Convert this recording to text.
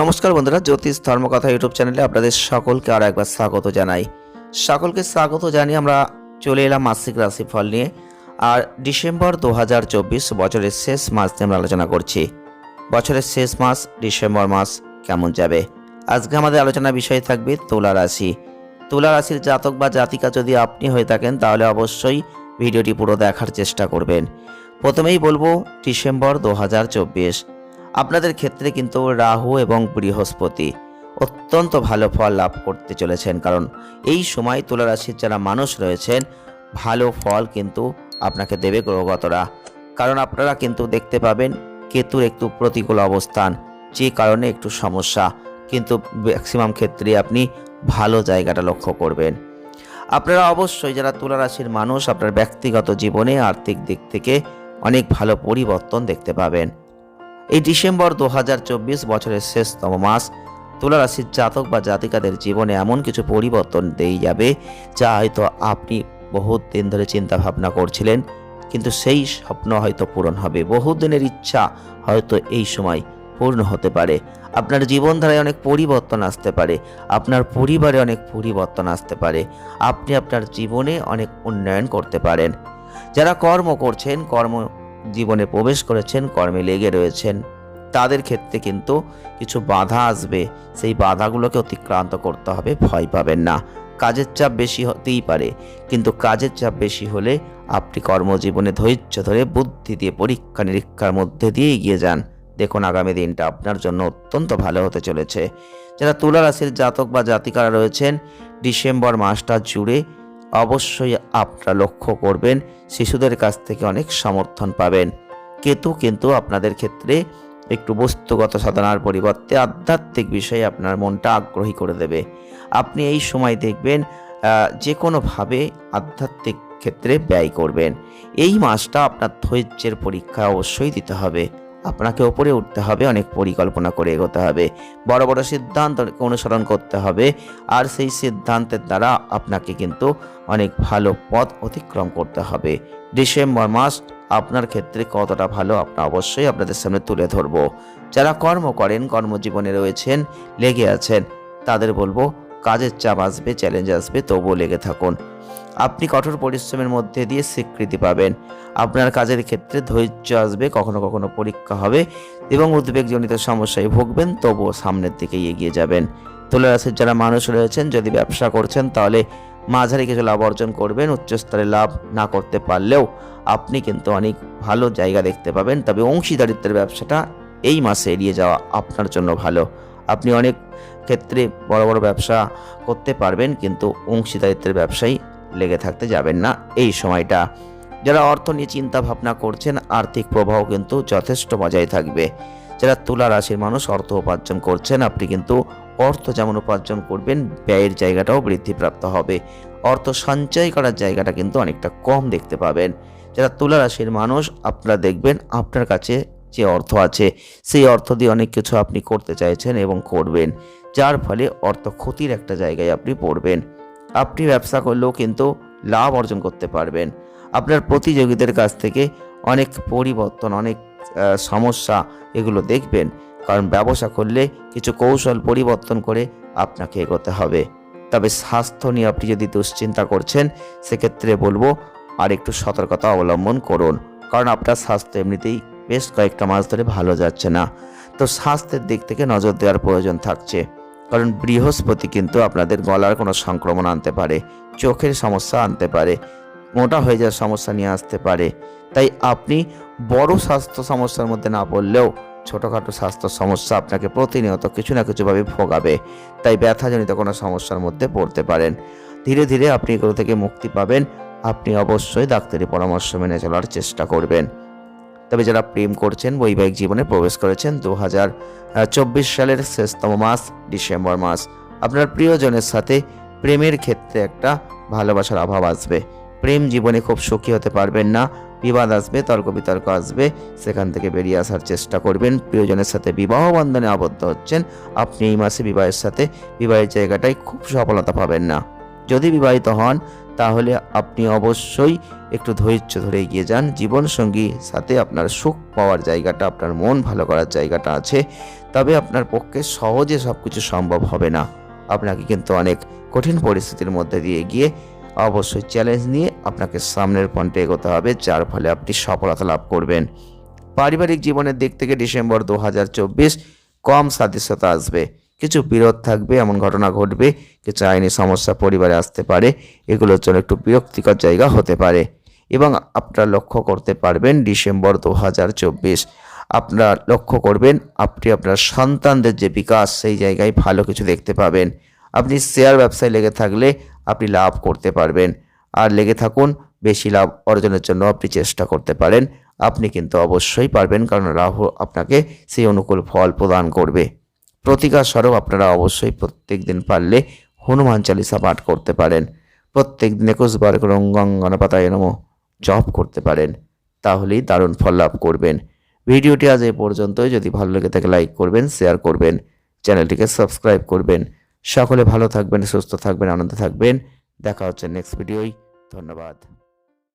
নমস্কার বন্ধুরা, জ্যোতিষ ধর্মকথা ইউটিউব চ্যানেলে আপনাদের সকলকে আর একবার স্বাগত জানাই। সকলকে স্বাগত জানিয়ে আমরা চলে এলাম মাসিক রাশিফল নিয়ে। আর ডিসেম্বর দু হাজার চব্বিশ বছরের শেষ মাস নিয়ে আমরা আলোচনা করছি। বছরের শেষ মাস, ডিসেম্বর মাস কেমন যাবে? আজকে আমাদের আলোচনা বিষয় থাকবে তুলা রাশি। তুলা রাশির জাতক বা জাতিকা যদি আপনি হয়ে থাকেন, তাহলে অবশ্যই ভিডিওটি পুরো দেখার চেষ্টা করবেন। প্রথমেই বলব ডিসেম্বর দু হাজার চব্বিশ। আপনাদের ক্ষেত্রে কিন্তু রাহু এবং বৃহস্পতি অত্যন্ত ভালো ফল লাভ করতে চলেছেন, কারণ এই সময় তুলা রাশির যারা মানুষ রয়েছেন, ভালো ফল কিন্তু আপনাকে দেবে গ্রহগতরা। কারণ আপনারা কিন্তু দেখতে পাবেন কেতুর একটু প্রতিকূল অবস্থান, যে কারণে একটু সমস্যা, কিন্তু ম্যাক্সিমাম ক্ষেত্রে আপনি ভালো জায়গাটা লক্ষ্য করবেন। আপনারা অবশ্যই যারা তুলা রাশির মানুষ, আপনার ব্যক্তিগত জীবনে আর্থিক দিক থেকে অনেক ভালো পরিবর্তন দেখতে পাবেন। এই ডিসেম্বর দু হাজার চব্বিশ বছরের শেষতম মাস। তুলা রাশির জাতক বা জাতিকাদের জীবনে এমন কিছু পরিবর্তন দিয়ে যাবে, যা হয়তো আপনি বহুত দিন ধরে চিন্তা ভাবনা করছিলেন, কিন্তু সেই স্বপ্ন হয়তো পূরণ হবে। বহুদিনের ইচ্ছা হয়তো এই সময় পূর্ণ হতে পারে। আপনার জীবনধারায় অনেক পরিবর্তন আসতে পারে। আপনার পরিবারে অনেক পরিবর্তন আসতে পারে। আপনি আপনার জীবনে অনেক উন্নয়ন করতে পারেন। যারা কর্ম করছেন, কর্ম জীবনে প্রবেশ করেছেন, কর্মে লেগে রয়েছেন। তাদের ক্ষেত্রে কিন্তু কিছু বাধা আসবে। সেই বাধাগুলোকে অতিক্রান্ত করতে হবে, ভয় পাবেন না। কাজের চাপ বেশি হতেই পারে। কিন্তু কাজের চাপ বেশি হলে আপনি কর্মজীবনে ধৈর্য ধরে বুদ্ধি দিয়ে, পরীক্ষা নিরীক্ষার মধ্যে দিয়ে এগিয়ে যান। দেখুন, আগামী দিনটা আপনার জন্য অত্যন্ত ভালো হতে চলেছে। যারা তুলা রাশির জাতক বা জাতিকারা রয়েছেন, ডিসেম্বর মাসটা জুড়ে অবশ্যই আপনারা লক্ষ্য করবেন, শিশুদের কাছ থেকে অনেক সমর্থন পাবেন। কেতু কিন্তু আপনাদের ক্ষেত্রে একটু বস্তুগত সাধনার পরিবর্তে আধ্যাত্মিক বিষয়ে আপনার মনটা আগ্রহী করে দেবে। আপনি এই সময় দেখবেন যে কোনোভাবে আধ্যাত্মিক ক্ষেত্রে ব্যয় করবেন। এই মাসটা আপনার ধৈর্যের পরীক্ষা অবশ্যই দিতে হবে। আপনাকে ওপরে উঠতে হবে, অনেক পরিকল্পনা করে এগোতে হবে। বড় বড় সিদ্ধান্ত অনুসরণ করতে হবে, আর সেই সিদ্ধান্তের দ্বারা আপনাকে কিন্তু অনেক ভালো পথ অতিক্রম করতে হবে। ডিসেম্বর মাস আপনার ক্ষেত্রে কতটা ভালো আপনার অবশ্যই আপনাদের সামনে তুলে ধরবো। যারা কর্ম করেন, কর্মজীবনে রয়েছেন, লেগে আছেন, তাদের বলব কাজের চাপ আসবে চ্যালেঞ্জ আসবে, তবুও লেগে থাকুন। আপনি কঠোর পরিশ্রমের মধ্যে দিয়ে স্বীকৃতি পাবেন। আপনার কাজের ক্ষেত্রে ধৈর্য আসবে, কখনো কখনো পরীক্ষা হবে এবং উদ্বেগজনিত সমস্যায় ভুগবেন, তবুও সামনের দিকে এগিয়ে যাবেন। তুলা রাশির যারা মানুষ রয়েছেন, যদি ব্যবসা করছেন, তাহলে মাঝারি কিছু লাভ অর্জন করবেন, উচ্চস্তরে লাভ না করতে পারলেও আপনি কিন্তু অনেক ভালো জায়গা দেখতে পাবেন। তবে অংশীদারিত্বের ব্যবসাটা এই মাসে এড়িয়ে যাওয়া আপনার জন্য ভালো। আপনি অনেক ক্ষেত্রে বড় বড় ব্যবসা করতে পারবেন, কিন্তু অংশীদারিত্বের ব্যবসায় লেগে থাকতে যাবেন না। এই সময়টা যারা অর্থ নিয়ে চিন্তা ভাবনা করছেন, আর্থিক প্রবাহ কিন্তু যথেষ্ট বজায় থাকবে। যারা তুলা রাশির মানুষ, অর্থ উপার্জন করছেন, আপনি কিন্তু অর্থ যেমন উপার্জন করবেন, ব্যয়ের জায়গাটাও বৃদ্ধিপ্রাপ্ত হবে। অর্থ সঞ্চয় করার জায়গাটা কিন্তু অনেকটা কম দেখতে পাবেন। যারা তুলা রাশির মানুষ, আপনারা দেখবেন, আপনার কাছে যে অর্থ আছে, সেই অর্থ দিয়ে অনেক কিছু আপনি করতে চাইছেন এবং করবেন। যার ফলে অর্থ ক্ষতির একটা জায়গায় আপনি পড়বেন। আপনি ব্যবসা করলেও কিন্তু লাভ অর্জন করতে পারবেন। আপনার প্রতিযোগীদের কাছ থেকে অনেক পরিবর্তন, অনেক সমস্যা এগুলো দেখবেন। কারণ ব্যবসা করলে কিছু কৌশল পরিবর্তন করে আপনাকে এগোতে হবে। তবে স্বাস্থ্য নিয়ে আপনি যদি দুশ্চিন্তা করছেন, সেক্ষেত্রে বলব আর একটু সতর্কতা অবলম্বন করুন। কারণ আপনার স্বাস্থ্য এমনিতেই বেশ কয়েকটা মাস ধরে ভালো যাচ্ছে না। তো স্বাস্থ্যের দিক থেকে নজর দেওয়ার প্রয়োজন থাকছে। কারণ বৃহস্পতি কিন্তু আপনাদের গলার কোনো সংক্রমণ আনতে পারে, চোখের সমস্যা আনতে পারে, মোটা হয়ে যাওয়ার সমস্যা নিয়ে আসতে পারে। তাই আপনি বড় স্বাস্থ্য সমস্যার মধ্যে না পড়লেও ছোটোখাটো স্বাস্থ্য সমস্যা আপনাকে প্রতিনিয়ত কিছু না কিছুভাবে ভোগাবে। তাই ব্যথাজনিত কোনো সমস্যার মধ্যে পড়তে পারেন। ধীরে ধীরে আপনি এগুলো থেকে মুক্তি পাবেন। আপনি অবশ্যই ডাক্তারি পরামর্শ মেনে চলার চেষ্টা করবেন। তবে যারা প্রেম করছেন, বৈবাহিক জীবনে প্রবেশ করেছেন দু হাজার চব্বিশ সালের শেষতম মাস, ডিসেম্বর মাস। আপনার প্রিয়জনের সাথে প্রেমের ক্ষেত্রে একটা ভালোবাসার অভাব আসবে। প্রেম জীবনে খুব সুখী হতে পারবেন না, বিবাদ আসবে তর্ক বিতর্ক আসবে, সেখান থেকে বেরিয়ে আসার চেষ্টা করবেন। প্রিয়জনের সাথে বিবাহ বন্ধনে আবদ্ধ হচ্ছেন, আপনি এই মাসে বিবাহের সাথে বিবাহের জায়গাটায় খুব সফলতা পাবেন না। যদি বিবাহিত হন তাহলে আপনি অবশ্যই একটু ধৈর্য ধরে এগিয়ে যান। জীবনসঙ্গী সাথে আপনার সুখ পাওয়ার জায়গাটা, আপনার মন ভালো করার জায়গাটা আছে। তবে আপনার পক্ষে সহজে সব কিছু সম্ভব হবে না। আপনাকে কিন্তু অনেক কঠিন পরিস্থিতির মধ্যে দিয়ে গিয়ে অবশ্যই চ্যালেঞ্জ নিয়ে আপনাকে সামনের পন্টে এগোতে হবে, যার ফলে আপনি সফলতা লাভ করবেন। পারিবারিক জীবনের দিক থেকে ডিসেম্বর দু হাজার চব্বিশ কম সাদৃশ্যতা আসবে। কিছু বিরোধ থাকবে, এমন ঘটনা ঘটবে, কিছু আইনি সমস্যা পরিবারে আসতে পারে, এগুলোর জন্য একটু বিরক্তিকর জায়গা হতে পারে। এবং আপনারা লক্ষ্য করতে পারবেন ডিসেম্বর দু হাজার চব্বিশ। আপনারা লক্ষ্য করবেন, আপনি আপনার সন্তানদের যে বিকাশ, সেই জায়গায় ভালো কিছু দেখতে পাবেন। আপনি শেয়ার ব্যবসায় লেগে থাকলে আপনি লাভ করতে পারবেন। আর লেগে থাকুন, বেশি লাভ অর্জনের জন্য আপনি চেষ্টা করতে পারেন। আপনি কিন্তু অবশ্যই পারবেন, কারণ রাহু আপনাকে সেই অনুকূল ফল প্রদান করবে। প্রতিকার স্বরূপ আপনারা অবশ্যই প্রত্যেক দিন পারলে হনুমান চালিসা পাঠ করতে পারেন। প্রত্যেক দিন একুশ বার করে অঙ্গাঙ্গনা পাতায় নম, জপ করতে পারেন। তাহলেই দারুণ ফল লাভ করবেন। ভিডিওটি আজ এই পর্যন্তই। যদি ভালো লেগে থাকে, লাইক করবেন, শেয়ার করবেন, চ্যানেলটিকে সাবস্ক্রাইব করবেন। সকলে ভালো থাকবেন, সুস্থ থাকবেন, আনন্দে থাকবেন। দেখা হচ্ছে নেক্সট ভিডিওই ধন্যবাদ।